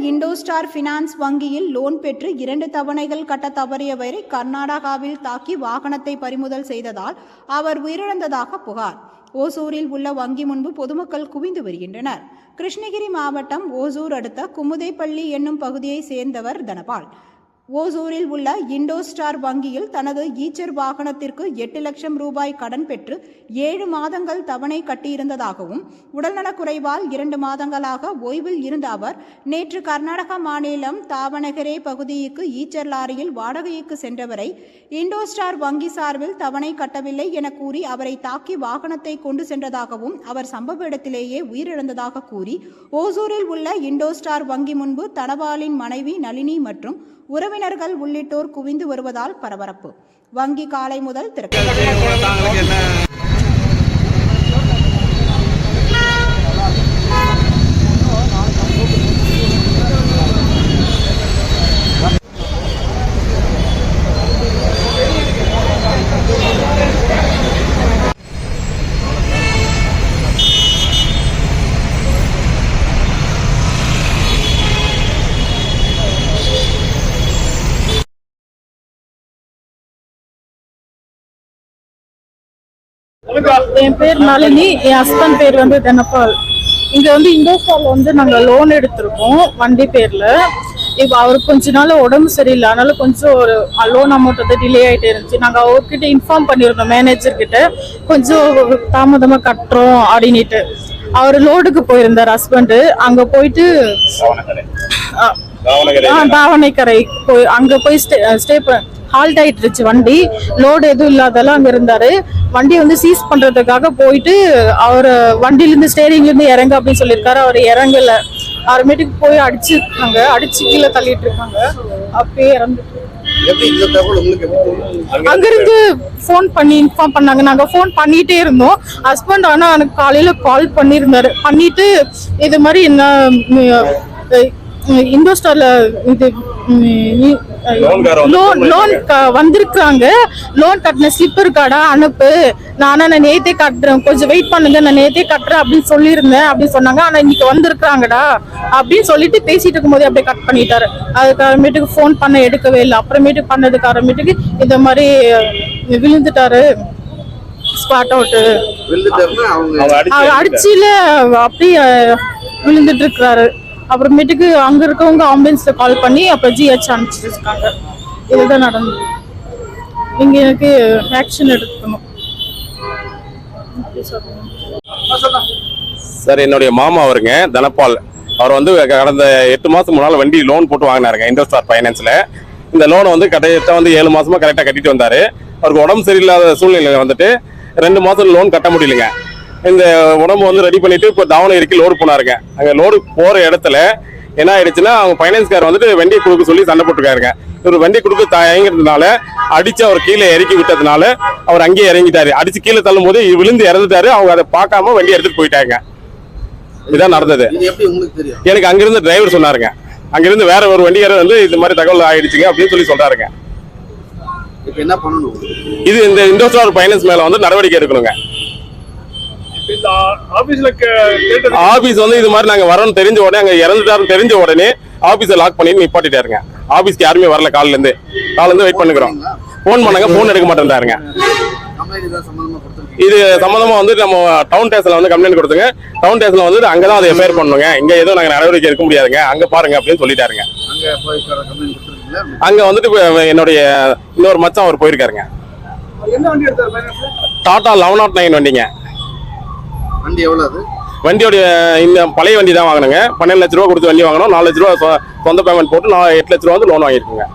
IndoStar finance வங்கியில் loan பெற்று இரண்டு தவணைகள் கட்ட தவறியவரை கர்நாடகாவில் தாக்கி வாகனத்தை பறிமுதல் செய்ததால் அவர் உயிரிழந்ததாக புகார். ஓசூரில் உள்ள வங்கி முன்பு பொதுமக்கள் குவிந்து வருகின்றனர். கிருஷ்ணகிரி மாவட்டம் ஓசூர் அடுத்த குமுதைப்பள்ளி என்னும் பகுதியைச் சேர்ந்தவர் தனபால். ஓசூரில் உள்ள இண்டோ ஸ்டார் வங்கியில் தனது ஈச்சர் வாகனத்திற்கு எட்டு லட்சம் ரூபாய் கடன் பெற்று ஏழு மாதங்கள் தவணை கட்டியிருந்ததாகவும் உடல்நலக்குறைவால் இரண்டு மாதங்களாக ஓய்வில் இருந்த அவர் நேற்று கர்நாடக மாநிலம் தாவணகரே பகுதிக்கு ஈச்சர் லாரியில் வாடகைக்கு சென்றவரை இண்டோ ஸ்டார் வங்கி சார்பில் தவணை கட்டவில்லை என கூறி அவரை தாக்கி வாகனத்தை கொண்டு சென்றதாகவும் அவர் சம்பவ இடத்திலேயே உயிரிழந்ததாக கூறி ஓசூரில் உள்ள இண்டோ ஸ்டார் வங்கி முன்பு தனபாலின் மனைவி நளினி மற்றும் உறவினர்கள் உள்ளிட்டோர் குவிந்து வருவதால் பரபரப்பு. வங்கி காலை முதல் திறக்க என் பேர் நளினி என் ஹஸ்பண்ட் பேர் வந்து தனபால் இங்க வந்து இண்டோஸ்டார்ல வந்து நாங்க லோன் எடுத்திருக்கோம் வண்டி பேர்ல. இப்போ அவருக்கு கொஞ்ச நாள் உடம்பு சரியில்லை. அதனால கொஞ்சம் ஒரு லோன் அமௌண்ட் வந்து டிலே ஆயிட்டே இருந்துச்சு. நாங்க அவர்கிட்ட இன்ஃபார்ம் பண்ணியிருந்தோம் மேனேஜர் கிட்ட. கொஞ்சம் தாமதமா கட்டுறோம் அப்படின்னுட்டு. அவர் லோடுக்கு போயிருந்தார் ஹஸ்பண்ட் அங்க போயிட்டு தாவணைக்கரை போய் அங்க போய் ஸ்டே ஸ்டே ஹால்ட் ஆயிட்டுருச்சு வண்டி. லோடு எதுவும் இல்லாதெல்லாம் அங்க இருந்தாரு. வண்டி வந்து சீஸ் பண்றதுக்காக போயிட்டு அவர் வண்டியில இருந்து ஸ்டேரிங்ல இருந்து இறங்க அப்படின்னு சொல்லியிருக்காரு. அவர் இறங்கல. அப்புறமேட்டுக்கு போய் அடிச்சிருக்காங்க. அடிச்சு கீழே தள்ளிட்டு இருக்காங்க அப்பயே இறந்துட்டு அங்கிருந்து ஃபோன் பண்ணி இன்ஃபார்ம் பண்ணாங்க. நாங்க ஃபோன் பண்ணிட்டே இருந்தோம். ஹஸ்பண்ட் ஆனா எனக்கு காலையில கால் பண்ணியிருந்தாரு. பண்ணிட்டு இது மாதிரி என்ன இண்டோஸ்டார்ல இது லோன் லோன் வந்திருக்காங்க லோன் கட்டின ஸ்லிப் இருக்காடா அனுப்பு. நானா நான் நேத்தே கட்டுறேன். கொஞ்சம் வெயிட் பண்ணுங்க. நான் நேத்தே கட்டுறேன் அப்படின்னு சொல்லியிருந்தேன் அப்படின்னு சொன்னாங்க. ஆனா இன்னைக்கு வந்திருக்காங்கடா அப்படின்னு சொல்லிட்டு பேசிட்டு இருக்கும்போதே அப்படியே கட் பண்ணிட்டாரு. அதுக்கப்புறமேட்டுக்கு ஃபோன் பண்ண எடுக்கவே இல்லை. அப்புறமேட்டுக்கு பண்ணதுக்கு அப்புறமேட்டுக்கு இந்த மாதிரி விழுந்துட்டாரு. ஸ்பாட் அவுட்டு அடிச்சில அப்படியே விழுந்துட்டு இருக்கிறாரு. அப்புறமேட்டுக்கு அங்க இருக்கவங்க ஆம்புலன்ஸ்ல கால் பண்ணி அப்புறம் ஜிஹெச் அனுப்பிச்சிருக்காங்க. இதுதான் நடந்தது. நீங்க எனக்கு ஆக்ஷன் எடுக்கணும். சார் என்னுடைய மாமா அவருங்க தனபால். அவர் வந்து கடந்த எட்டு மாதம் முன்னால் வண்டி லோன் போட்டு வாங்கினாருங்க இண்டோஸ்டார் ஃபைனான்ஸில் இந்த லோனை வந்து கரெக்டாக வந்து ஏழு மாதமாக கரெக்டாக கட்டிட்டு வந்தார். அவருக்கு உடம்பு சரியில்லாத சூழ்நிலையில் வந்துட்டு ரெண்டு மாதம் லோன் கட்ட முடியலைங்க. இந்த உடம்பு வந்து ரெடி பண்ணிட்டு இப்போ தாவணகிரிக்கு லோடு போனாருங்க. அங்கே லோடு போற இடத்துல என்ன ஆயிடுச்சுன்னா அவங்க ஃபைனான்ஸ்கார் வந்துட்டு வண்டியை கொடுக்க சொல்லி சண்டை போட்டுருக்காருங்க. இவர் வண்டி கொடுக்க தயங்குறதுனால அடிச்சு அவர் கீழே இறக்கி விட்டதுனால அவர் அங்கேயே இறங்கிட்டாரு. அடிச்சு கீழே தள்ளும் போது விழுந்து இறந்துட்டாரு. அவங்க அதை பார்க்காம வண்டி எடுத்துட்டு போயிட்டாங்க. இதான் நடந்தது. இது எனக்கு அங்கிருந்து டிரைவர் சொன்னாருங்க. அங்கிருந்து வேற ஒரு வண்டியாரர் வந்து இந்த மாதிரி தகவல் ஆயிடுச்சுங்க அப்படின்னு சொல்லி சொல்றாருங்க. இது இந்த இண்டோஸ்டார் ஃபைனான்ஸ் மேல வந்து நடவடிக்கை எடுக்கணுங்க. இந்த ஆபீஸ்ல ஆபீஸ் வந்து இது மாதிரி நாங்க வரோம்னு தெரிஞ்ச உடனே அங்க இறந்துட்டாருன்னு தெரிஞ்ச உடனே ஆபீஸை லாக் பண்ணி நிப்பாட்டிட்டாருங்க. ஆபீஸ்க்கு யாருமே வரல காலையில இருந்து காலையில இருந்து வெயிட் பண்ணுகிறோம் ஃபோன் பண்ணாங்க ஃபோன் எடுக்க கொடுத்துருக்கீங்க இது சம்பந்தமா வந்து நம்ம டவுன் ஸ்டேஷன்ல வந்து கம்ப்ளைண்ட் கொடுத்துங்க. டவுன் ஸ்டேஷன்ல வந்து அங்கதான் அதை எஃப்ஐஆர் பண்ணுங்க. இங்க எதுவும் நாங்க நடவடிக்கை எடுக்க முடியாதுங்க. அங்க பாருங்க அப்படின்னு சொல்லிட்டாருங்க. அங்க அங்க வந்துட்டு என்னுடைய இன்னொரு மச்சான் அவர் போயிருக்காருங்க. டாடா லெவன் நாட் நைன் வண்டிங்க. வண்டி எவ்வளவு அது? வண்டியோடைய இந்த பழைய வண்டி தான் வாங்கினேங்க. பன்னெண்டு லட்ச ரூபா கொடுத்து வண்டி வாங்கினோம். நாலு லட்ச ரூபா சொந்த பேமெண்ட் போட்டு நான் எட்டு லட்ச ரூபா வந்து லோன் வாங்கியிருக்கேங்க.